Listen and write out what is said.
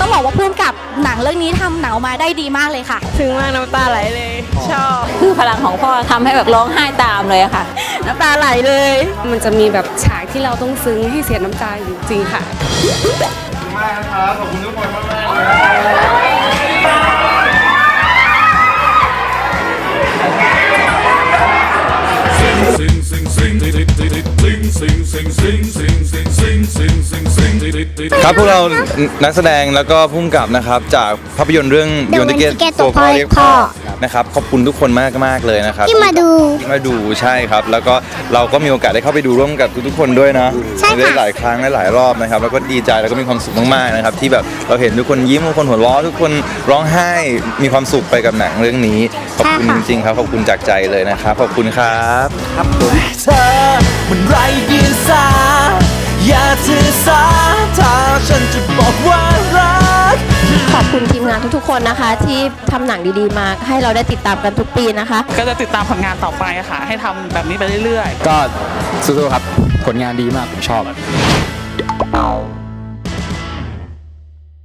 ต้องบอกว่าพุ่มกับหนังเรื่องนี้ทำหนังออกมาได้ดีมากเลยค่ะถึงมากน้ำตาไหลเลย ชอบ คือพลังของพ่อทำให้แบบร้องไห้ตามเลยอะค่ะ น้ำตาไหลเลย มันจะมีแบบฉากที่เราต้องซึ้งให้เสียน้ำตาจริงๆค่ะมากนะครับ ขอบคุณทุกคนมาก ครับพวกเรานักแสดงแล้วก็พุ่มกับนะครับ จากภาพยนตร์เรื่อง The Beyond the Gate Ticket ตัวพ่อเรียกพ่อพ่อ นะครับขอบคุณทุกคนมากมากๆเลยนะครับที่มาดูที่มาดูใช่ครับ แล้วก็เราก็มีโอกาสได้เข้าไปดูร่วมกับทุกๆคนด้วยนะใช่ค่ะได้หลายครั้งได้หลายรอบนะครับ แล้วก็ดีใจแล้วก็มีความสุขมากๆนะครับ ที่แบบเราเห็นทุกคนยิ้มทุกคนหัวเราะทุกคนร้องไห้มีความสุขไปกับหนังเรื่องนี้ขอบคุณจริงๆครับขอบคุณจากใจเลยนะครับขอบคุณครับเธอมันไรเดียงสาอย่า อบคุณทีมงานทุกๆคนนะคะ ที่ทำหนังดีๆมาให้เราได้ติดตามกันทุกปีนะคะ ก็จะติดตามผลงานต่อไปอะค่ะ ให้ทำแบบนี้ไปเรื่อยๆ ก็สู้ๆครับ ผลงานดีมาก ผมชอบ